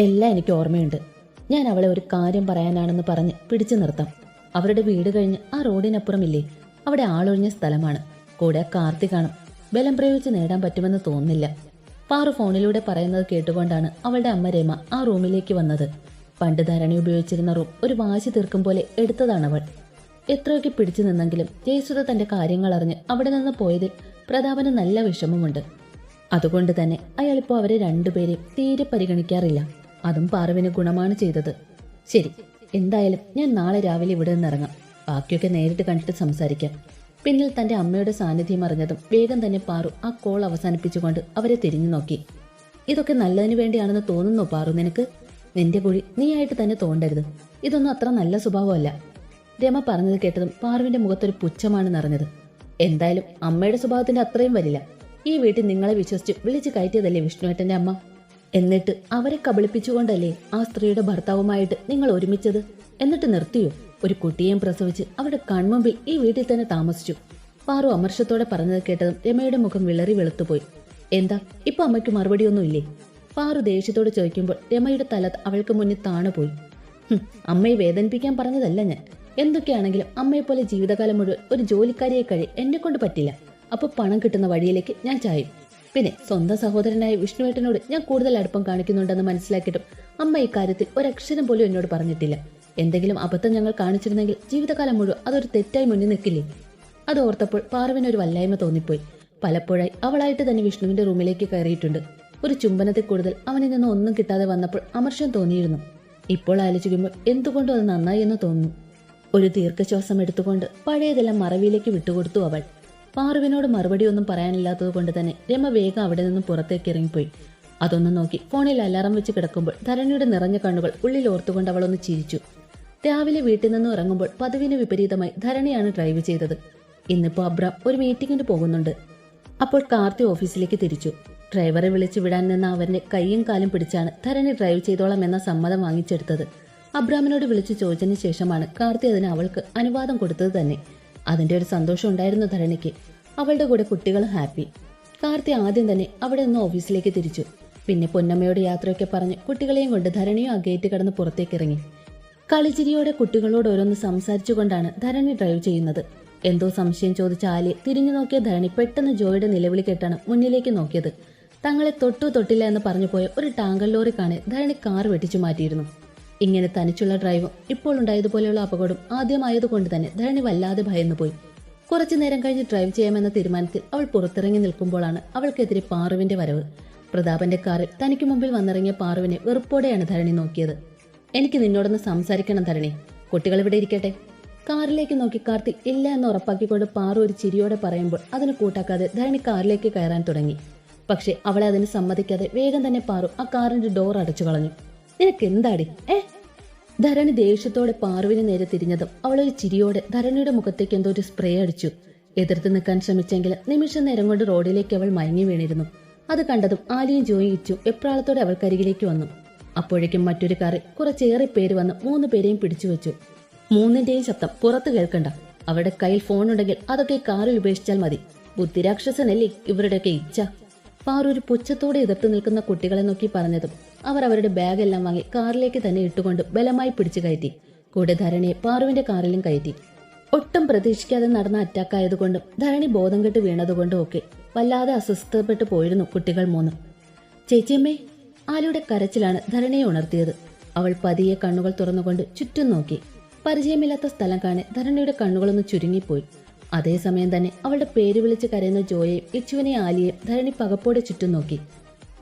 എല്ലാം എനിക്ക് ഓർമ്മയുണ്ട്. ഞാൻ അവളെ ഒരു കാര്യം പറയാനാണെന്ന് പറഞ്ഞ് പിടിച്ചു നിർത്താം. അവരുടെ വീട് കഴിഞ്ഞ് ആ റോഡിനപ്പുറമില്ലേ? അവിടെ ആളൊഴിഞ്ഞ സ്ഥലമാണ്. കൂടെ കാർത്തി കാണും ബലം പ്രയോഗിച്ച് നേടാൻ പറ്റുമെന്ന് തോന്നുന്നില്ല. പാറു ഫോണിലൂടെ പറയുന്നത് കേട്ടുകൊണ്ടാണ് അവളുടെ അമ്മ രേമ ആ റൂമിലേക്ക് വന്നത്. പണ്ട് ധരണി ഉപയോഗിച്ചിരുന്ന റൂം ഒരു വാശി തീർക്കും പോലെ എടുത്തതാണവൾ. എത്രയൊക്കെ പിടിച്ചു നിന്നെങ്കിലും ജയസുധ തന്റെ കാര്യങ്ങൾ അറിഞ്ഞ് അവിടെ നിന്ന് പോയതിൽ പ്രതാപന് നല്ല വിഷമമുണ്ട്. അതുകൊണ്ട് തന്നെ അയാളിപ്പോൾ അവരെ രണ്ടുപേരെയും തീരെ പരിഗണിക്കാറില്ല. അതും പാർവിന് ഗുണമാണ് ചെയ്തത്. ശരി എന്തായാലും ഞാൻ നാളെ രാവിലെ ഇവിടെ നിന്ന് ഇറങ്ങാം. ബാക്കിയൊക്കെ നേരിട്ട് കണ്ടിട്ട് സംസാരിക്കാം. പിന്നിൽ തന്റെ അമ്മയുടെ സാന്നിധ്യം അറിഞ്ഞതും വേഗം തന്നെ പാറു ആ കോൾ അവസാനിപ്പിച്ചുകൊണ്ട് അവരെ തിരിഞ്ഞു നോക്കി. ഇതൊക്കെ നല്ലതിനു വേണ്ടിയാണെന്ന് തോന്നുന്നു പാറു നിനക്ക്? നിന്റെ കുഴി നീയായിട്ട് തന്നെ തോണ്ടരുത്. ഇതൊന്നും അത്ര നല്ല സ്വഭാവമല്ല. രമ പറഞ്ഞത് കേട്ടതും പാറുവിന്റെ മുഖത്തൊരു പുച്ഛമാണ് നിറഞ്ഞത്. എന്തായാലും അമ്മയുടെ സ്വഭാവത്തിന്റെ അത്രയും വരില്ല ഈ വീട്ടിൽ നിങ്ങളെ വിശ്വസിച്ച് വിളിച്ചു കയറ്റിയതല്ലേ വിഷ്ണുവേട്ടന്റെ അമ്മ? എന്നിട്ട് അവരെ കബളിപ്പിച്ചുകൊണ്ടല്ലേ ആ സ്ത്രീയുടെ ഭർത്താവുമായിട്ട് നിങ്ങൾ ഒരുമിച്ചത്? എന്നിട്ട് നിർത്തിയോ? ഒരു കുട്ടിയെയും പ്രസവിച്ച് അവരുടെ കൺമുമ്പിൽ ഈ വീട്ടിൽ തന്നെ താമസിച്ചു. പാറു അമർഷത്തോടെ പറഞ്ഞത് കേട്ടതും രമയുടെ മുഖം വിളറി വെളുത്തുപോയി. എന്താ? ഇപ്പൊ അമ്മയ്ക്ക് മറുപടിയൊന്നുമില്ലേ? പാറു ദേഷ്യത്തോട് ചോദിക്കുമ്പോൾ രമയുടെ തല അവൾക്ക് മുന്നിൽ താണുപോയി. അമ്മയെ വേദനിപ്പിക്കാൻ പറഞ്ഞതല്ല ഞാൻ. എന്തൊക്കെയാണെങ്കിലും അമ്മയെപ്പോലെ ജീവിതകാലം മുഴുവൻ ഒരു ജോലിക്കാരിയെ കഴി എന്നെ കൊണ്ട് പറ്റില്ല. അപ്പൊ പണം കിട്ടുന്ന വഴിയിലേക്ക് ഞാൻ ചായും. പിന്നെ സ്വന്തം സഹോദരനായ വിഷ്ണുവേട്ടനോട് ഞാൻ കൂടുതൽ അടുപ്പം കാണിക്കുന്നുണ്ടെന്ന് മനസ്സിലാക്കിയിട്ടും അമ്മ ഇക്കാര്യത്തിൽ ഒരക്ഷരം പോലും എന്നോട് പറഞ്ഞിട്ടില്ല. എന്തെങ്കിലും അബദ്ധം ഞങ്ങൾ കാണിച്ചിരുന്നെങ്കിൽ ജീവിതകാലം മുഴുവൻ അതൊരു തെറ്റായി മുന്നിൽ നിൽക്കില്ലേ? അത് ഓർത്തപ്പോൾ പാർവിന് ഒരു വല്ലായ്മ തോന്നിപ്പോയി. പലപ്പോഴായി അവളായിട്ട് തന്നെ വിഷ്ണുവിന്റെ റൂമിലേക്ക് കയറിയിട്ടുണ്ട്. ഒരു ചുംബനത്തിൽ കൂടുതൽ അവനിൽ നിന്ന് ഒന്നും കിട്ടാതെ വന്നപ്പോൾ അമർഷം തോന്നിയിരുന്നു. ഇപ്പോൾ ആലോചിക്കുമ്പോൾ എന്തുകൊണ്ടും അത് നന്നായി എന്ന് തോന്നുന്നു. ഒരു ദീർഘശ്വാസം എടുത്തുകൊണ്ട് പഴയതെല്ലാം മറവിയിലേക്ക് വിട്ടുകൊടുത്തു അവൾ. പാറുവിനോട് മറുപടിയൊന്നും പറയാനില്ലാത്തത് കൊണ്ട് തന്നെ രമ വേഗം അവിടെ നിന്നും പുറത്തേക്ക് ഇറങ്ങിപ്പോയി. അതൊന്നും നോക്കി ഫോണിൽ അലാറം വെച്ച് കിടക്കുമ്പോൾ ധരണിയുടെ നിറഞ്ഞ കണ്ണുകൾ ഉള്ളിൽ ഓർത്തുകൊണ്ട് അവളൊന്ന് ഒന്ന് ചിരിച്ചു. രാവിലെ വീട്ടിൽ നിന്നും ഇറങ്ങുമ്പോൾ പതിവിന് വിപരീതമായി ധരണിയാണ് ഡ്രൈവ് ചെയ്തത്. ഇന്നിപ്പോ അബ്രാം ഒരു മീറ്റിംഗിന് പോകുന്നുണ്ട്. അപ്പോൾ കാർത്തി ഓഫീസിലേക്ക് തിരിച്ചു. ഡ്രൈവറെ വിളിച്ചു വിടാൻ നിന്ന അവന്റെ കൈയും കാലും പിടിച്ചാണ് ധരണി ഡ്രൈവ് ചെയ്തോളാം എന്ന സമ്മതം വാങ്ങിച്ചെടുത്തത്. അബ്രാമിനോട് വിളിച്ചു ചോദിച്ചതിന് ശേഷമാണ് കാർത്തി അതിന് അവൾക്ക് അനുവാദം കൊടുത്തത് തന്നെ. അതിന്റെ ഒരു സന്തോഷം ഉണ്ടായിരുന്നു ധരണിക്ക്. അവളുടെ കൂടെ കുട്ടികൾ ഹാപ്പി. കാർത്തി ആദ്യം തന്നെ അവിടെ നിന്ന് ഓഫീസിലേക്ക് തിരിച്ചു. പിന്നെ പൊന്നമ്മയോട് യാത്രയൊക്കെ പറഞ്ഞ് കുട്ടികളെയും കൊണ്ട് ധരണിയും ആ ഗേറ്റ് കടന്ന് പുറത്തേക്ക് ഇറങ്ങി. കളിച്ചിരിയോടെ കുട്ടികളോട് ഓരോന്ന് സംസാരിച്ചുകൊണ്ടാണ് ധരണി ഡ്രൈവ് ചെയ്യുന്നത്. എന്തോ സംശയം ചോദിച്ച ആലിയെ തിരിഞ്ഞു നോക്കിയ ധരണി പെട്ടെന്ന് ജോയുടെ നിലവിളി കേട്ടാണ് മുന്നിലേക്ക് നോക്കിയത്. തങ്ങളെ തൊട്ടു തൊട്ടില്ല എന്ന് പറഞ്ഞു പോയ ഒരു ടാങ്കർ ലോറി കാണെ ധരണി കാർ വെട്ടിച്ചു മാറ്റിയിരുന്നു. ഇങ്ങനെ തനിച്ചുള്ള ഡ്രൈവും ഇപ്പോൾ ഉണ്ടായതുപോലെയുള്ള അപകടം ആദ്യമായതുകൊണ്ട് തന്നെ ധരണി വല്ലാതെ ഭയന്നുപോയി. കുറച്ചു നേരം കഴിഞ്ഞ് ഡ്രൈവ് ചെയ്യാമെന്ന തീരുമാനത്തിൽ അവൾ പുറത്തിറങ്ങി നിൽക്കുമ്പോഴാണ് അവൾക്കെതിരെ പാറുവിന്റെ വരവ്. പ്രതാപന്റെ കാറിൽ തനിക്ക് മുമ്പിൽ വന്നിറങ്ങിയ പാറുവിനെ വെറുപ്പോടെയാണ് ധരണി നോക്കിയത്. എനിക്ക് നിന്നോടൊന്ന് സംസാരിക്കണം ധരണി. കുട്ടികൾ ഇവിടെ ഇരിക്കട്ടെ. കാറിലേക്ക് നോക്കി കാർത്തി ഇല്ല എന്ന് ഉറപ്പാക്കിക്കൊണ്ട് പാറു ഒരു ചിരിയോടെ പറയുമ്പോൾ അതിന് കൂട്ടാക്കാതെ ധരണി കാറിലേക്ക് കയറാൻ തുടങ്ങി. പക്ഷേ അവളെ അതിന് സമ്മതിക്കാതെ വേഗം തന്നെ പാറു ആ കാറിന്റെ ഡോർ അടച്ചു കളഞ്ഞു. നിനക്ക് എന്താടി ഏ? ധരണി ദേഷ്യത്തോടെ പാർവിന് നേരെ തിരിഞ്ഞതും അവൾ ഒരു ചിരിയോടെ ധരണിയുടെ മുഖത്തേക്ക് എന്തോ ഒരു സ്പ്രേ അടിച്ചു. എതിർത്ത് നിൽക്കാൻ ശ്രമിച്ചെങ്കിൽ നിമിഷ നേരം കൊണ്ട് റോഡിലേക്ക് അവൾ മയങ്ങി വീണിരുന്നു. അത് കണ്ടതും ആലിയും ജോയി ഇച്ചു എപ്രാളത്തോടെ അവൾക്കരികിലേക്ക് വന്നു. അപ്പോഴേക്കും മറ്റൊരു കാറിൽ കുറച്ചേറെ പേര് വന്ന് മൂന്ന് പേരെയും പിടിച്ചു വെച്ചു. മൂന്നിന്റെയും ശബ്ദം പുറത്ത് കേൾക്കണ്ട. അവരുടെ കയ്യിൽ ഫോൺ ഉണ്ടെങ്കിൽ അതൊക്കെ കാറിൽ ഉപേക്ഷിച്ചാൽ മതി. ബുദ്ധിരാക്ഷസനല്ലേ ഇവരുടെയൊക്കെ ഇച്ഛ. പാറു ഒരു പുച്ഛത്തോടെ എതിർത്ത് നിൽക്കുന്ന കുട്ടികളെ നോക്കി പറഞ്ഞതും അവർ അവരുടെ ബാഗെല്ലാം വാങ്ങി കാറിലേക്ക് തന്നെ ഇട്ടുകൊണ്ട് ബലമായി പിടിച്ചു കയറ്റി. കൂടെ ധരണിയെ പാറുവിന്റെ കാറിലും കയറ്റി. ഒട്ടും പ്രതീക്ഷിക്കാതെ നടന്ന അറ്റാക്ക് ആയതുകൊണ്ടും ധരണി ബോധം കെട്ട് വീണതുകൊണ്ടും ഒക്കെ വല്ലാതെ അസ്വസ്ഥപ്പെട്ടു പോയിരുന്നു കുട്ടികൾ മൂന്നും. ചേച്ചിയമ്മേ ആലിയുടെ കരച്ചിലാണ് ധരണിയെ ഉണർത്തിയത്. അവൾ പതിയെ കണ്ണുകൾ തുറന്നുകൊണ്ട് ചുറ്റും നോക്കി. പരിചയമില്ലാത്ത സ്ഥലം കാണെ ധരണിയുടെ കണ്ണുകളൊന്ന് ചുരുങ്ങിപ്പോയി. അതേസമയം തന്നെ അവളുടെ പേര് വിളിച്ച് കരയുന്ന ജോയെയും ഇച്ചുവിനെ ആലിയെയും ധരണി പകപ്പോടെ ചുറ്റും നോക്കി.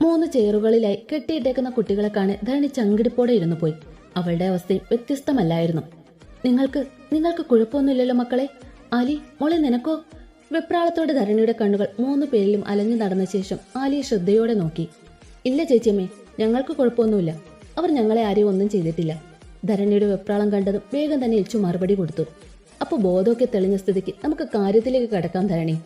മൂന്ന് ചെയറുകളിലായി കെട്ടിയിട്ടേക്കുന്ന കുട്ടികളെ കാണെ ധരണി ചങ്കിടിപ്പോടെ ഇരുന്നു പോയി. അവളുടെ അവസ്ഥയും വ്യത്യസ്തമല്ലായിരുന്നു. നിങ്ങൾക്ക് നിങ്ങൾക്ക് കുഴപ്പമൊന്നുമില്ലല്ലോ മക്കളെ? ആലി മോളെ നിനക്കോ? വെപ്രാളത്തോടെ ധരണിയുടെ കണ്ണുകൾ മൂന്ന് പേരിലും അലഞ്ഞു നടന്ന ശേഷം ആലിയെ ശ്രദ്ധയോടെ നോക്കി. ഇല്ല ചേച്ചിയമ്മേ ഞങ്ങൾക്ക് കുഴപ്പമൊന്നുമില്ല. അവർ ഞങ്ങളെ ആരെയും ഒന്നും ചെയ്തിട്ടില്ല. ധരണിയുടെ വെപ്രാളം കണ്ടതും വേഗം തന്നെ ഇച്ചു മറുപടി കൊടുത്തു. അപ്പോൾ ബോധമൊക്കെ തെളിഞ്ഞ സ്ഥിതിക്ക് നമുക്ക് കാര്യത്തിലേക്ക് കടക്കാം ധരണി.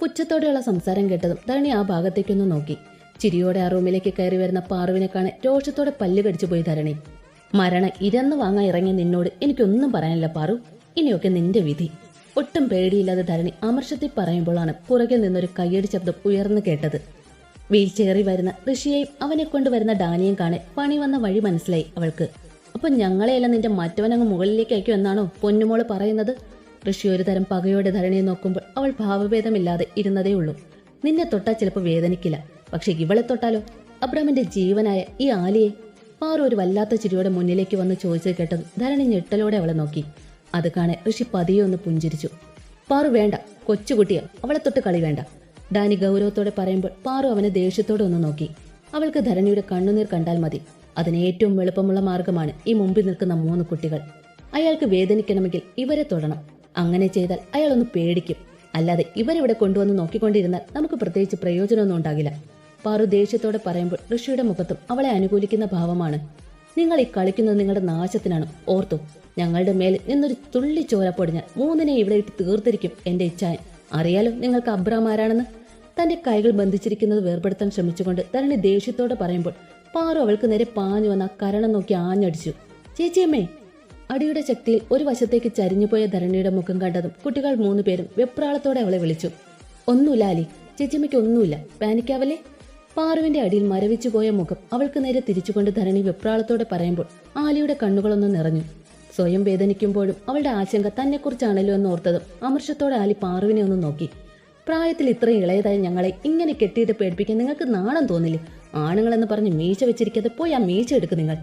പുച്ഛത്തോടെയുള്ള സംസാരം കേട്ടതും ധരണി ആ ഭാഗത്തേക്കൊന്ന് നോക്കി. ചിരിയോടെ ആ റൂമിലേക്ക് കയറി വരുന്ന പാറുവിനെ കാണെ രോഷത്തോടെ പല്ല് കടിച്ചു പോയി ധരണി. മരണ ഇരന്ന് വാങ്ങാൻ ഇറങ്ങിയ നിന്നോട് എനിക്കൊന്നും പറയാനില്ല പാറു. ഇനിയൊക്കെ നിന്റെ വിധി. ഒട്ടും പേടിയില്ലാതെ ധരണി അമർഷത്തിൽ പറയുമ്പോഴാണ് പുറകിൽ നിന്നൊരു കയ്യടി ശബ്ദം ഉയർന്നു കേട്ടത്. വീൽ ചേറി വരുന്ന ഋഷിയെയും അവനെ കൊണ്ടുവരുന്ന ഡാനിയും കാണെ പണി വന്ന വഴി മനസ്സിലായി അവൾക്ക്. അപ്പൊ ഞങ്ങളെയെല്ലാം നിന്റെ മറ്റവനങ്ങ് മുകളിലേക്ക് അയക്കും എന്നാണോ പൊന്നുമോൾ പറയുന്നത്? ഋഷി ഒരു തരം പകയോടെ ധരണിയെ നോക്കുമ്പോൾ അവൾ ഭാവഭേദമില്ലാതെ ഇരുന്നതേ ഉള്ളൂ. നിന്നെ തൊട്ടാൽ ചിലപ്പോൾ വേദനിക്കില്ല. പക്ഷെ ഇവളെ തൊട്ടാലോ? അബ്രാമിന്റെ ജീവനായ ഈ ആലിയെ? പാറു ഒരു വല്ലാത്ത ചിരിയോടെ മുന്നിലേക്ക് വന്ന് ചോദിച്ചത് കേട്ടത് ധരണി ഞെട്ടലോടെ അവളെ നോക്കി. അത് കാണെ ഋഷി പതിയെ ഒന്ന് പുഞ്ചിരിച്ചു. പാറു വേണ്ട കൊച്ചുകുട്ടിയ അവളെ തൊട്ട് കളി വേണ്ട. ഡാനി ഗൗരവത്തോടെ പറയുമ്പോൾ പാറു അവനെ ദേഷ്യത്തോടെ ഒന്ന് നോക്കി. അവൾക്ക് ധരണിയുടെ കണ്ണുനീർ കണ്ടാൽ മതി. അതിന് ഏറ്റവും എളുപ്പമുള്ള മാർഗമാണ് ഈ മുമ്പിൽ നിൽക്കുന്ന മൂന്ന് കുട്ടികൾ. അയാൾക്ക് വേദനിക്കണമെങ്കിൽ ഇവരെ തൊടണം. അങ്ങനെ ചെയ്താൽ അയാൾ ഒന്ന് പേടിക്കും. അല്ലാതെ ഇവരിവിടെ കൊണ്ടുവന്ന് നോക്കിക്കൊണ്ടിരുന്നാൽ നമുക്ക് പ്രത്യേകിച്ച് പ്രയോജനമൊന്നും ഉണ്ടാകില്ല. പാറു ദേഷ്യത്തോടെ പറയുമ്പോൾ ഋഷിയുടെ മുഖത്തും അവളെ അനുകൂലിക്കുന്ന ഭാവമാണ്. നിങ്ങൾ ഈ കളിക്കുന്നത് നിങ്ങളുടെ നാശത്തിനാണ്. ഓർത്തു ഞങ്ങളുടെ മേൽ നിന്നൊരു തുള്ളി ചോര പൊടിഞ്ഞാൽ മൂന്നിനെ ഇവിടെ ഇട്ട് തീർത്തിരിക്കും എന്റെ ഇച്ഛായൻ. അറിയാലോ നിങ്ങൾക്ക് അബ്രാമാരാണെന്ന് തന്റെ കൈകൾ ബന്ധിച്ചിരിക്കുന്നത് വേർപെടുത്താൻ ശ്രമിച്ചുകൊണ്ട് തരണി ദേഷ്യത്തോടെ പറയുമ്പോൾ പാറു അവൾക്ക് നേരെ പാഞ്ഞു വന്ന കരണം നോക്കി ആഞ്ഞടിച്ചു. ചേച്ചിയമ്മേ അടിയുടെ ശക്തിയിൽ ഒരു വശത്തേക്ക് ചരിഞ്ഞുപോയ ധരണിയുടെ മുഖം കണ്ടതും കുട്ടികൾ മൂന്നു പേരും വെപ്രാളത്തോടെ അവളെ വിളിച്ചു. ഒന്നുമില്ല അലി. ചേച്ചിയമ്മയ്ക്ക് ഒന്നുമില്ല. പാനിക്കാവല്ലേ? പാറുവിന്റെ അടിയിൽ മരവിച്ചു പോയ മുഖം അവൾക്ക് നേരെ തിരിച്ചുകൊണ്ട് ധരണി വെപ്രാളത്തോടെ പറയുമ്പോൾ ആലിയുടെ കണ്ണുകളൊന്ന് നിറഞ്ഞു. സ്വയം വേദനിക്കുമ്പോഴും അവളുടെ ആശങ്ക തന്നെക്കുറിച്ചാണല്ലോ എന്ന് ഓർത്തതും അമർഷത്തോടെ ആലി പാറുവിനെ ഒന്ന് നോക്കി. പ്രായത്തിൽ ഇത്രയും ഇളയതായി ഞങ്ങളെ ഇങ്ങനെ കെട്ടിയിട്ട് പേടിപ്പിക്കാൻ നിങ്ങൾക്ക് നാണം തോന്നില്ലേ? ആണുങ്ങളെന്ന് പറഞ്ഞ് മീശ വെച്ചിരിക്കാതെ പോയി ആ മീശ എടുക്ക് നിങ്ങൾ.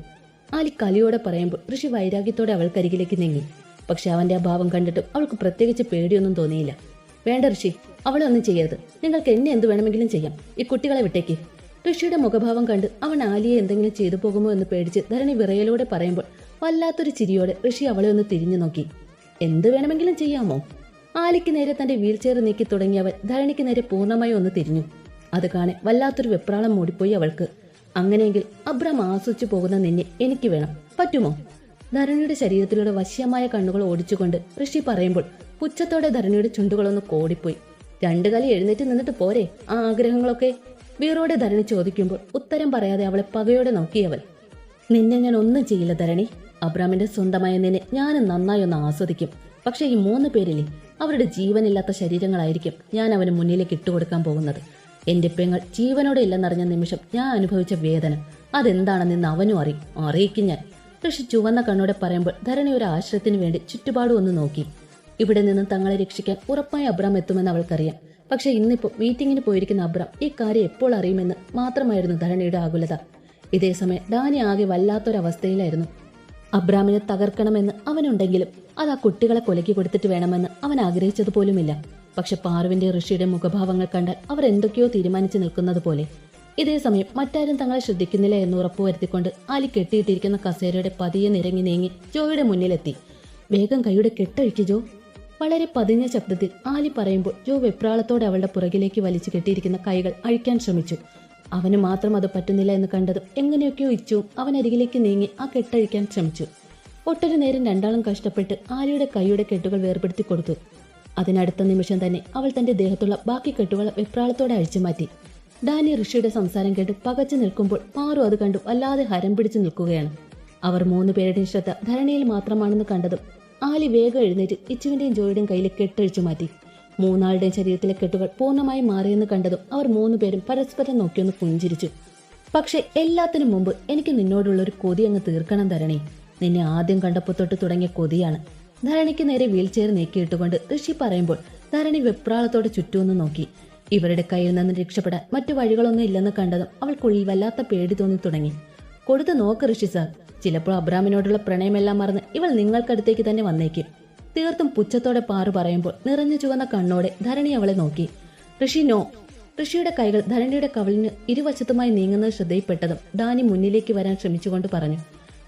ആലി കലിയോടെ പറയുമ്പോൾ ഋഷി വൈരാഗ്യത്തോടെ അവൾക്കരികിലേക്ക് നീങ്ങി. പക്ഷെ അവന്റെ ആ ഭാവം കണ്ടിട്ടും അവൾക്ക് പ്രത്യേകിച്ച് പേടിയൊന്നും തോന്നിയില്ല. വേണ്ട ഋഷി അവളെ ഒന്നും ചെയ്യരുത്. നിങ്ങൾക്ക് എന്നെ എന്ത് വേണമെങ്കിലും ചെയ്യാം. ഈ കുട്ടികളെ വിട്ടേക്ക്. ഋഷിയുടെ മുഖഭാവം കണ്ട് അവൻ ആലിയെ എന്തെങ്കിലും ചെയ്തു പോകുമോ എന്ന് പേടിച്ച് ധരണി വിറയലോടെ പറയുമ്പോൾ വല്ലാത്തൊരു ചിരിയോടെ ഋഷി അവളെ ഒന്ന് തിരിഞ്ഞു നോക്കി. എന്ത് വേണമെങ്കിലും ചെയ്യാമോ? ആലിക്ക് നേരെ തന്റെ വീൽ ചെയർ നീക്കി തുടങ്ങിയവൻ ധരണിക്ക് നേരെ പൂർണമായി ഒന്ന് തിരിഞ്ഞു. അത് കാണെ വല്ലാത്തൊരു വെപ്രാളം മൂടിപ്പോയി അവൾക്ക്. അങ്ങനെയെങ്കിൽ അബ്രാം ആസ്വദിച്ചു പോകുന്ന നിന്നെ എനിക്ക് വേണം. പറ്റുമോ? ധരണിയുടെ ശരീരത്തിലൂടെ വശ്യമായ കണ്ണുകൾ ഓടിച്ചുകൊണ്ട് ഋഷി പറയുമ്പോൾ പുച്ഛത്തോടെ ധരണിയുടെ ചുണ്ടുകളൊന്ന് കോടിപ്പോയി. രണ്ടു കാലി എഴുന്നേറ്റ് നിന്നിട്ട് പോരെ ആ ആഗ്രഹങ്ങളൊക്കെ? വീറോടെ ധരണി ചോദിക്കുമ്പോൾ ഉത്തരം പറയാതെ അവളെ പകയോടെ നോക്കിയവൾ നിന്നെ ഞാൻ ഒന്നും ചെയ്യില്ല ധരണി. അബ്രാമിന്റെ സ്വന്തമായ നിന്നെ ഞാനും നന്നായി ഒന്ന് ആസ്വദിക്കും. പക്ഷെ ഈ മൂന്ന് പേരിലെ അവരുടെ ജീവനില്ലാത്ത ശരീരങ്ങളായിരിക്കും ഞാൻ അവന് മുന്നിലേക്ക് ഇട്ടുകൊടുക്കാൻ പോകുന്നത്. എന്റെ പെങ്ങൾ ജീവനോടെ ഇല്ലെന്നറിഞ്ഞ നിമിഷം ഞാൻ അനുഭവിച്ച വേദന. അതെന്താണെന്ന് ഇന്ന് അവനും അറിയും അറിയിക്കും ഞാൻ. ഋഷി ചുവന്ന കണ്ണോടെ പറയുമ്പോൾ ധരണി ഒരു ആശ്രയത്തിന് വേണ്ടി ചുറ്റുപാടും ഒന്ന് നോക്കി. ഇവിടെ നിന്ന് തങ്ങളെ രക്ഷിക്കാൻ ഉറപ്പായി അബ്രാം എത്തുമെന്ന് അവൾക്കറിയാം. പക്ഷെ ഇന്നിപ്പോ മീറ്റിംഗിന് പോയിരിക്കുന്ന അബ്രാം ഈ കാര്യം എപ്പോൾ അറിയുമെന്ന് മാത്രമായിരുന്നു ധരണിയുടെ ആകുലത. ഇതേസമയം ഡാനി ആകെ വല്ലാത്തൊരവസ്ഥയിലായിരുന്നു. അബ്രാമിനെ തകർക്കണമെന്ന് അവനുണ്ടെങ്കിലും അത് ആ കുട്ടികളെ കൊലക്കി കൊടുത്തിട്ട് വേണമെന്ന് അവൻ ആഗ്രഹിച്ചതുപോലുമില്ല. പക്ഷെ പാർവിന്റെ ഋഷിയുടെ മുഖഭാവങ്ങൾ കണ്ടാൽ അവർ എന്തൊക്കെയോ തീരുമാനിച്ചു നിൽക്കുന്നത് പോലെ. ഇതേസമയം മറ്റാരും തങ്ങളെ ശ്രദ്ധിക്കുന്നില്ല എന്ന് ഉറപ്പുവരുത്തിക്കൊണ്ട് അലി കെട്ടിയിട്ടിരിക്കുന്ന കസേരയുടെ പതിയെ നിരങ്ങി നീങ്ങി ജോയുടെ മുന്നിലെത്തി. വേഗം കൈയുടെ കെട്ടഴിക്ക് ജോ. വളരെ പതിഞ്ഞ ശബ്ദത്തിൽ ആലി പറയുമ്പോൾ ജോ വെപ്രാളത്തോടെ അവളുടെ പുറകിലേക്ക് വലിച്ചു കെട്ടിയിരിക്കുന്ന കൈകൾ അഴിക്കാൻ ശ്രമിച്ചു. അവന് മാത്രം അത് പറ്റുന്നില്ല എന്ന് കണ്ടതും എങ്ങനെയൊക്കെയോ ഇച്ചു അവൻ അരികിലേക്ക് നീങ്ങി ആ കെട്ടഴിക്കാൻ ശ്രമിച്ചു. ഒട്ടൊരു നേരം രണ്ടാളും കഷ്ടപ്പെട്ട് ആലിയുടെ കൈയുടെ കെട്ടുകൾ വേർപെടുത്തി കൊടുത്തു. അതിനടുത്ത നിമിഷം തന്നെ അവൾ തന്റെ ദേഹത്തുള്ള ബാക്കി കെട്ടുകൾ വെപ്രാളത്തോടെ അഴിച്ചു മാറ്റി. ഡാനി ഋഷിയുടെ സംസാരം കേട്ട് പകച്ചു നിൽക്കുമ്പോൾ പാറു അത് കണ്ടു വല്ലാതെ ഹരം പിടിച്ചു നിൽക്കുകയാണ്. അവർ മൂന്ന് പേരുടെയും ശ്രദ്ധ ധരണിയിൽ മാത്രമാണെന്ന് കണ്ടതും ആലി വേഗം എഴുന്നേറ്റ് ഇച്ചുവിന്റെയും ജോയുടെയും കയ്യിലെ കെട്ടഴിച്ചു മാറ്റി. മൂന്നാളുടെയും ശരീരത്തിലെ കെട്ടുകൾ പൂർണമായി മാറിയെന്ന് കണ്ടതും അവർ മൂന്ന് പേരും പരസ്പരം നോക്കിയൊന്ന് പുഞ്ചിരിച്ചു. പക്ഷെ എല്ലാത്തിനും മുമ്പ് എനിക്ക് നിന്നോടുള്ള ഒരു കൊതി അങ്ങ് തീർക്കണം ധരണി. നിന്നെ ആദ്യം കണ്ടപ്പോൾ തൊട്ട് തുടങ്ങിയ കൊതിയാണ്. ധരണിക്ക് നേരെ വീൽ ചെയർ നീക്കിയിട്ടുകൊണ്ട് ഋഷി പറയുമ്പോൾ ധരണി വെപ്രാളത്തോടെ ചുറ്റുമെന്ന് നോക്കി. ഇവരുടെ കയ്യിൽ നിന്ന് രക്ഷപ്പെടാൻ മറ്റു വഴികളൊന്നും ഇല്ലെന്ന് കണ്ടതും അവൾക്കുള്ളിൽ വല്ലാത്ത പേടി തോന്നി തുടങ്ങി. കൊടുത്ത് നോക്ക് ഋഷി സാർ. ചിലപ്പോൾ അബ്രാമിനോടുള്ള പ്രണയമെല്ലാം മറന്ന് ഇവൾ നിങ്ങൾക്കടുത്തേക്ക് തന്നെ വന്നേക്കും. തീർത്തും പുച്ഛത്തോടെ പാറു പറയുമ്പോൾ നിറഞ്ഞു ചുവന്ന കണ്ണോടെ ധരണി അവളെ നോക്കി. ഋഷി നോ. ഋഷിയുടെ കൈകൾ ധരണിയുടെ കവളിന് ഇരുവശത്തുമായി നീങ്ങുന്നത് ശ്രദ്ധയിൽപ്പെട്ടതും ഡാനി മുന്നിലേക്ക് വരാൻ ശ്രമിച്ചുകൊണ്ട് പറഞ്ഞു.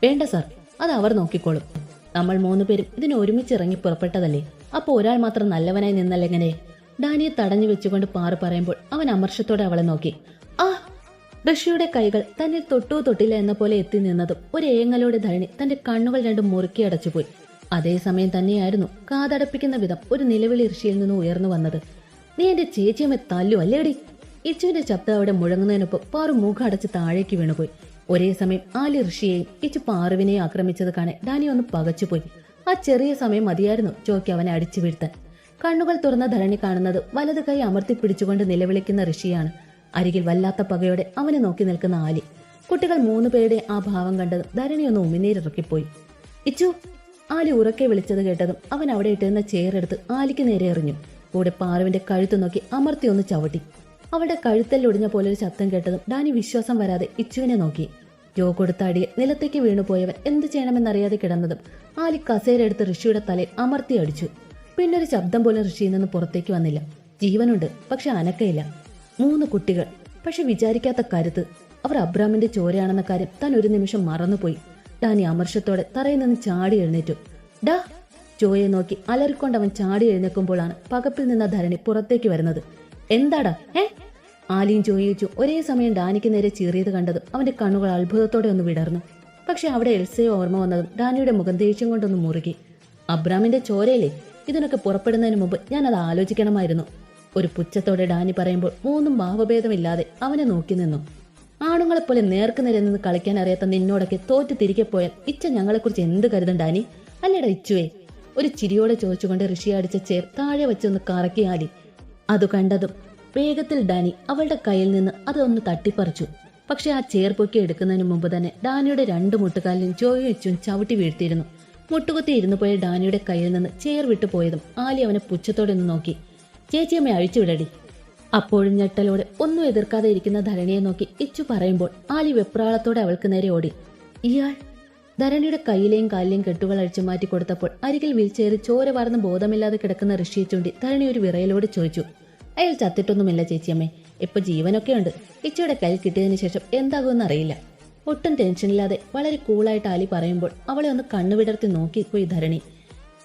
വേണ്ട സാർ അത് അവർ നോക്കിക്കോളും. നമ്മൾ മൂന്നുപേരും ഇതിന് ഒരുമിച്ച് ഇറങ്ങി പുറപ്പെട്ടതല്ലേ? അപ്പോൾ ഒരാൾ മാത്രം നല്ലവനായി നിന്നല്ലെങ്ങനെ? ഡാനിയെ തടഞ്ഞു വെച്ചുകൊണ്ട് പാറു പറയുമ്പോൾ അവൻ അമർഷത്തോടെ അവളെ നോക്കി. ആ ഋഷിയുടെ കൈകൾ തന്നെ തൊട്ടോ തൊട്ടില്ല എന്ന പോലെ എത്തി നിന്നതും ഒരു ഏങ്ങലോടെ ധരണി തന്റെ കണ്ണുകൾ രണ്ടും മുറുക്കി അടച്ചുപോയി. അതേസമയം തന്നെയായിരുന്നു കാതടപ്പിക്കുന്ന വിധം ഒരു നിലവിളി ഋഷിയിൽ നിന്ന് ഉയർന്നു വന്നത്. നീ എന്റെ ചേച്ചിയമ്മ തല്ലു അല്ലേടി ഇച്ചുവിന്റെ ശബ്ദം അവിടെ മുഴങ്ങുന്നതിനൊപ്പം പാറു മുഖം അടച്ച് താഴേക്ക് വീണുപോയി. ഒരേ സമയം ആലി ഋഷിയെയും ഇച്ചു പാറുവിനെയും ആക്രമിച്ചത് കാണെ ഡാനി ഒന്ന് പകച്ചുപോയി. ആ ചെറിയ സമയം മതിയായിരുന്നു ചോക്കി അവനെ അടിച്ചു വീഴ്ത്താൻ. കണ്ണുകൾ തുറന്ന ധരണി കാണുന്നത് വലത് കൈ അമർത്തി പിടിച്ചുകൊണ്ട് നിലവിളിക്കുന്ന ഋഷിയാണ്. അരികിൽ വല്ലാത്ത പകയോടെ അവനെ നോക്കി നിൽക്കുന്ന ആലി. കുട്ടികൾ മൂന്നു പേരുടെ ആ ഭാവം കണ്ടത് ധരണി ഒന്ന് ഉമിനീരിറക്കിപ്പോയി. ഇച്ചു ആലി ഉറക്കെ വിളിച്ചത് കേട്ടതും അവൻ അവിടെ ഇട്ടിരുന്ന ചെയറെടുത്ത് ആലിക്ക് നേരെ എറിഞ്ഞു. കൂടെ പാറുവിന്റെ കഴുത്ത് നോക്കി അമർത്തി ഒന്ന് ചവിട്ടി. അവളുടെ കഴുത്തിൽ ഒടിഞ്ഞ പോലെ ഒരു ശബ്ദം കേട്ടതും ഡാനി വിശ്വാസം വരാതെ ഇച്ചുവിനെ നോക്കി. ജോ കൊടുത്ത അടിയെ നിലത്തേക്ക് വീണുപോയവൻ എന്ത് ചെയ്യണമെന്നറിയാതെ കിടന്നതും ആലി കസേരയെടുത്ത് ഋഷിയുടെ തലയിൽ അമർത്തി അടിച്ചു. പിന്നൊരു ശബ്ദം പോലും ഋഷിയിൽ നിന്ന് പുറത്തേക്ക് വന്നില്ല. ജീവനുണ്ട് പക്ഷെ അനക്കയില്ല. മൂന്ന് കുട്ടികൾ. പക്ഷെ വിചാരിക്കാത്ത കരുത്ത്. അവർ അബ്രാമിന്റെ ചോരയാണെന്ന കാര്യം താൻ ഒരു നിമിഷം മറന്നുപോയി. ഡാനി അമർഷത്തോടെ തറയിൽ നിന്ന് ചാടി എഴുന്നേറ്റു. ഡാ! ജോയെ നോക്കി അലറിക്കൊണ്ട് അവൻ ചാടി എഴുന്നേക്കുമ്പോഴാണ് പകപ്പിൽ നിന്ന ധരണി പുറത്തേക്ക് വരുന്നത്. എന്താടാ? ഏ? ആലിയും ചോയിച്ചു ഒരേ സമയം ഡാനിക്ക് നേരെ ചീറിയത് കണ്ടതും അവന്റെ കണ്ണുകൾ അത്ഭുതത്തോടെ ഒന്ന് വിടർന്നു. പക്ഷെ അവിടെ എൽസയെ ഓർമ്മ വന്നതും ഡാനിയുടെ മുഖം ദേഷ്യം കൊണ്ടൊന്ന് മുറുകി. അബ്രാമിന്റെ ചോരയില്ലേ? ഇതിനൊക്കെ പുറപ്പെടുന്നതിന് മുമ്പ് ഞാൻ അത് ആലോചിക്കണമായിരുന്നു. ഒരു പുച്ഛത്തോടെ ഡാനി പറയുമ്പോൾ മൂന്നും ഭാവഭേദമില്ലാതെ അവനെ നോക്കി നിന്നു. ആണുങ്ങളെപ്പോലെ നേർക്ക് നേരെ നിന്ന് കളിക്കാൻ അറിയാത്ത നിന്നോടൊക്കെ തോറ്റ് തിരികെ പോയാൽ ഇച്ച ഞങ്ങളെക്കുറിച്ച് എന്ത് കരുതും ഡാനി? അല്ലേടാ ഇച്ചുവേ? ഒരു ചിരിയോടെ ചോദിച്ചുകൊണ്ട് ഋഷി അടിച്ച ചേർ താഴെ വെച്ചൊന്ന് കറക്കി ആലി. അത് കണ്ടതും വേഗത്തിൽ ഡാനി അവളുടെ കയ്യിൽ നിന്ന് അതൊന്ന് തട്ടിപ്പറിച്ചു. പക്ഷെ ആ ചേർ പൊക്കി എടുക്കുന്നതിന് മുമ്പ് തന്നെ ഡാനിയുടെ രണ്ട് മുട്ടുകാലിലും ജോയും ഇച്ചും ചവിട്ടി വീഴ്ത്തിയിരുന്നു. മുട്ടുകുത്തി ഇരുന്നു പോയ ഡാനിയുടെ കയ്യിൽ നിന്ന് ചേർ വിട്ടു പോയതും ആലി അവനെ പുച്ഛത്തോടെ നിന്ന് നോക്കി. ചേച്ചിയമ്മ അഴിച്ചുവിടടി അപ്പോഴും ഞെട്ടലോടെ ഒന്നും എതിർക്കാതെ ഇരിക്കുന്ന ധരണിയെ നോക്കി ഇച്ചു പറയുമ്പോൾ ആലി വെപ്രാളത്തോടെ അവൾക്ക് നേരെ ഓടി. ഇയാൾ ധരണിയുടെ കയ്യിലെയും കാലിലെയും കെട്ടുകൾ അഴിച്ചു മാറ്റി കൊടുത്തപ്പോൾ അരികിൽ വീൽചെയറിൽ ചോര വാർന്ന് ബോധമില്ലാതെ കിടക്കുന്ന ഋഷിയെ ചൂണ്ടി ധരണി ഒരു വിറയലോട് ചോദിച്ചു അയാൾ ചത്തിട്ടൊന്നുമില്ല ചേച്ചിയമ്മേ ഇപ്പൊ ജീവനൊക്കെ ഉണ്ട്. ഇച്ചയുടെ കയ്യിൽ കിട്ടിയതിന് ശേഷം എന്താകുമെന്ന് അറിയില്ല. ഒട്ടും ടെൻഷനില്ലാതെ വളരെ കൂളായിട്ട് ആലി പറയുമ്പോൾ അവളെ ഒന്ന് കണ്ണുവിടർത്തി നോക്കിപ്പോയി ധരണി.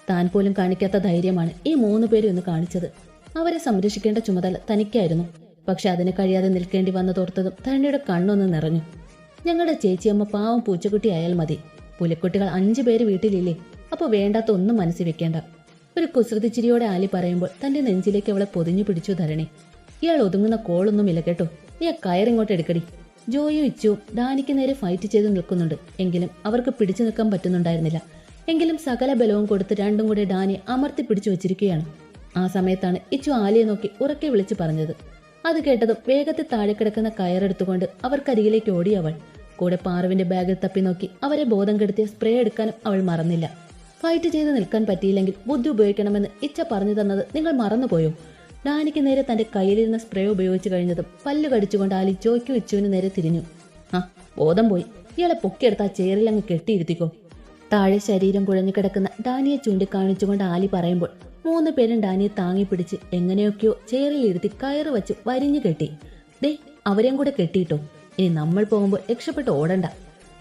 താൻ പോലും കാണിക്കാത്ത ധൈര്യമാണ് ഈ മൂന്ന് പേരും ഒന്ന് കാണിച്ചത്. അവരെ സംരക്ഷിക്കേണ്ട ചുമതല തനിക്കായിരുന്നു. പക്ഷെ അതിന് കഴിയാതെ നിൽക്കേണ്ടി വന്നതോർത്തതും ധരണിയുടെ കണ്ണൊന്ന് നിറഞ്ഞു. ഞങ്ങളുടെ ചേച്ചിയമ്മ പാവം പൂച്ചക്കുട്ടി ആയാൽ മതി. പുലിക്കുട്ടികൾ അഞ്ചു പേര് വീട്ടിലില്ലേ? അപ്പോൾ വേണ്ടാത്ത ഒന്നും മനസ്സിൽ വെക്കേണ്ട. ഒരു കുസൃതിച്ചിരിയോടെ ആലി പറയുമ്പോൾ തന്റെ നെഞ്ചിലേക്ക് അവളെ പൊതിഞ്ഞു പിടിച്ചു ധരണി. ഇയാൾ ഒതുങ്ങുന്ന കോളൊന്നുമില്ല കേട്ടോ. നീ ആ കയറിങ്ങോട്ട് എടുക്കടി. ജോയും ഇച്ചുവും ഡാനിക്ക് നേരെ ഫൈറ്റ് ചെയ്ത് നിൽക്കുന്നുണ്ട്. എങ്കിലും അവർക്ക് പിടിച്ചു നിൽക്കാൻ പറ്റുന്നുണ്ടായിരുന്നില്ല. എങ്കിലും സകല ബലവും കൊടുത്ത് രണ്ടും കൂടെ ഡാനി അമർത്തി പിടിച്ചു വെച്ചിരിക്കുകയാണ്. ആ സമയത്താണ് ഇച്ചു ആലിയെ നോക്കി ഉറക്കെ വിളിച്ചു പറഞ്ഞത്. അത് കേട്ടതും വേഗത്തിൽ താഴെ കിടക്കുന്ന കയറെടുത്തുകൊണ്ട് അവർക്കരികിലേക്ക് ഓടി അവൾ. കൂടെ പാറുവിന്റെ ബാഗിൽ തപ്പി നോക്കി അവരെ ബോധം കെടുത്തിയ സ്പ്രേ എടുക്കാനും അവൾ മറന്നില്ല. ഫൈറ്റ് ചെയ്ത് നിൽക്കാൻ പറ്റിയില്ലെങ്കിൽ ബുദ്ധി ഉപയോഗിക്കണമെന്ന് ഇച്ച പറഞ്ഞു തന്നത് നിങ്ങൾ മറന്നുപോയോ? ഡാനിക്ക് നേരെ തന്റെ കയ്യിലിരുന്ന സ്പ്രേ ഉപയോഗിച്ചു കഴിഞ്ഞതും പല്ലു കടിച്ചുകൊണ്ട് ആലി ജോയ്ക്കും ഇച്ചുവിന് നേരെ തിരിഞ്ഞു. ആ ബോധം പോയി. ഇയാളെ പൊക്കിയെടുത്ത് ആ ചേറിൽ അങ്ങ് കെട്ടിയിരുത്തിക്കോ? താഴെ ശരീരം കുഴഞ്ഞു കിടക്കുന്ന ഡാനിയെ ചൂണ്ടിക്കാണിച്ചുകൊണ്ട് ആലി പറയുമ്പോൾ മൂന്ന് പേരും ഡാനിയെ താങ്ങി പിടിച്ച് എങ്ങനെയൊക്കെയോ ചേറിൽ ഇരുത്തി കയറ് വെച്ച് വരിഞ്ഞു കെട്ടി. ദേ അവരെയും കൂടെ കെട്ടിയിട്ടോ? ഇനി നമ്മൾ പോകുമ്പോൾ രക്ഷപ്പെട്ട് ഓടണ്ട.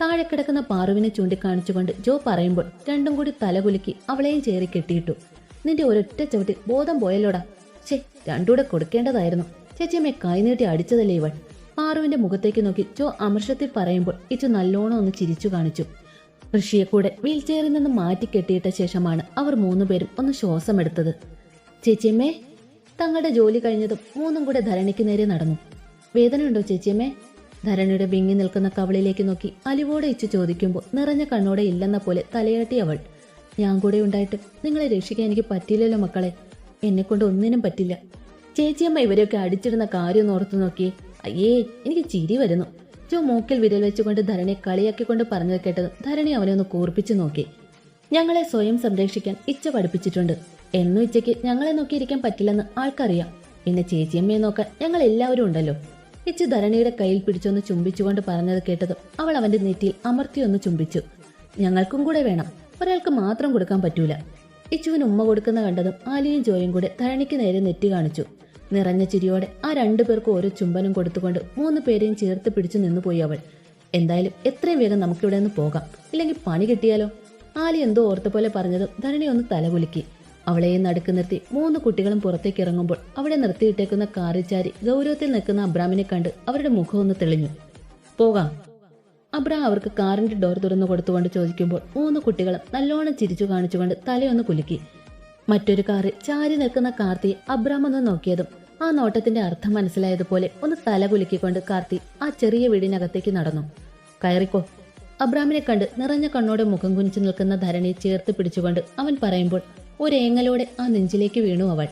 താഴെ കിടക്കുന്ന പാറുവിനെ ചൂണ്ടിക്കാണിച്ചുകൊണ്ട് ജോ പറയുമ്പോൾ രണ്ടും കൂടി തലകുലുക്കി അവളെയും ചേറി കെട്ടിയിട്ടു. നിന്റെ ഒരൊറ്റ ചവിട്ടിൽ ബോധം പോയല്ലോടാ. ചേ രണ്ടൂടെ കൊടുക്കേണ്ടതായിരുന്നു. ചേച്ചിയമ്മയെ കൈനീട്ടി അടിച്ചതല്ലേ ഇവൾ. പാറുവിന്റെ മുഖത്തേക്ക് നോക്കി ജോ അമർഷത്തിൽ പറയുമ്പോൾ ഇച്ചു നല്ലോണം ഒന്ന് ചിരിച്ചു കാണിച്ചു. ഋഷിയെ കൂടെ വീൽചെയറിൽ നിന്ന് മാറ്റി കെട്ടിയിട്ട ശേഷമാണ് അവർ മൂന്നുപേരും ഒന്ന് ശ്വാസമെടുത്തത് ചേച്ചിയമ്മേ തങ്ങളുടെ ജോലി കഴിഞ്ഞതും മൂന്നും കൂടെ ധരണിക്ക് നേരെ നടന്നു. വേദനയുണ്ടോ ചേച്ചിയമ്മേ? ധരണിയുടെ വിങ്ങി നിൽക്കുന്ന കവളിലേക്ക് നോക്കി അലിവോടെ ഇച്ചു ചോദിക്കുമ്പോൾ നിറഞ്ഞ കണ്ണോടെ ഇല്ലെന്ന പോലെ തലയാട്ടി അവൾ. ഞാൻ കൂടെ ഉണ്ടായിട്ട് നിങ്ങളെ രക്ഷിക്കാൻ എനിക്ക് പറ്റിയില്ലല്ലോ മക്കളെ. എന്നെ കൊണ്ട് ഒന്നിനും പറ്റില്ല. ചേച്ചിയമ്മ ഇവരെയൊക്കെ അടിച്ചിടുന്ന കാര്യം ഓർത്തു നോക്കി അയ്യേ എനിക്ക് ചിരി വരുന്നു. ജോ മൂക്കിൽ വിരൽ വെച്ചുകൊണ്ട് ധരണിയെ കളിയാക്കിക്കൊണ്ട് പറഞ്ഞത് കേട്ടത് ധരണി അവനെ ഒന്ന് കൂർപ്പിച്ചു നോക്കി. ഞങ്ങളെ സ്വയം സംരക്ഷിക്കാൻ ഇച്ച പഠിപ്പിച്ചിട്ടുണ്ട്. എന്നും ഇച്ചയ്ക്ക് ഞങ്ങളെ നോക്കിയിരിക്കാൻ പറ്റില്ലെന്ന് ആൾക്കറിയാം. പിന്നെ ചേച്ചിയമ്മയെ നോക്കാൻ ഞങ്ങൾ എല്ലാവരും ഉണ്ടല്ലോ. ഇച്ചു ധരണിയുടെ കയ്യിൽ പിടിച്ചൊന്ന് ചുംബിച്ചുകൊണ്ട് പറഞ്ഞത് കേട്ടതും അവൾ അവന്റെ നെറ്റിയിൽ അമർത്തിയൊന്ന് ചുംബിച്ചു. ഞങ്ങൾക്കും കൂടെ വേണം. ഒരാൾക്ക് മാത്രം കൊടുക്കാൻ പറ്റൂല. ഇച്ചുവിന് ഉമ്മ കൊടുക്കുന്ന കണ്ടതും ആലിയും ജോയും കൂടെ ധരണിക്ക് നേരെ നെറ്റി കാണിച്ചു. നിറഞ്ഞ ചിരിയോടെ ആ രണ്ടു പേർക്കും ഓരോ ചുംബനം കൊടുത്തുകൊണ്ട് മൂന്ന് പേരെയും ചേർത്ത് പിടിച്ചു നിന്നുപോയി അവൾ. എന്തായാലും എത്രയും വേഗം നമുക്കിവിടെ നിന്ന് പോകാം. ഇല്ലെങ്കിൽ പണി കിട്ടിയാലോ? ആലി എന്തോ ഓർത്ത പോലെ പറഞ്ഞതും ധരണി ഒന്ന് തലകുലുക്കി. അവളെയും നടുക്ക് നിർത്തി മൂന്ന് കുട്ടികളും പുറത്തേക്ക് ഇറങ്ങുമ്പോൾ അവിടെ നിർത്തിയിട്ടേക്കുന്ന കാറിൽ ചാരി ഗൗരവത്തിൽ നിൽക്കുന്ന അബ്രാമിനെ കണ്ട് അവരുടെ മുഖം ഒന്ന് തെളിഞ്ഞു. പോകാം. അബ്രാം അവർക്ക് കാറിന്റെ ഡോർ തുറന്നു കൊടുത്തുകൊണ്ട് ചോദിക്കുമ്പോൾ മൂന്ന് കുട്ടികളും നല്ലോണം ചിരിച്ചു കാണിച്ചുകൊണ്ട് തലയൊന്ന് കുലുക്കി. മറ്റൊരു കാറിൽ ചാരി നിൽക്കുന്ന കാർത്തി അബ്രാം ഒന്ന് നോക്കിയതും ആ നോട്ടത്തിന്റെ അർത്ഥം മനസ്സിലായതുപോലെ ഒന്ന് തല കുലുക്കിക്കൊണ്ട് കാർത്തി ആ ചെറിയ വീടിനകത്തേക്ക് നടന്നു. കയറിക്കോ. അബ്രാമിനെ കണ്ട് നിറഞ്ഞ കണ്ണോടെ മുഖം കുനിച്ചു നിൽക്കുന്ന ധരണി ചേർത്ത് പിടിച്ചുകൊണ്ട് അവൻ പറയുമ്പോൾ ഒരേങ്ങലോടെ ആ നെഞ്ചിലേക്ക് വീണു അവൾ.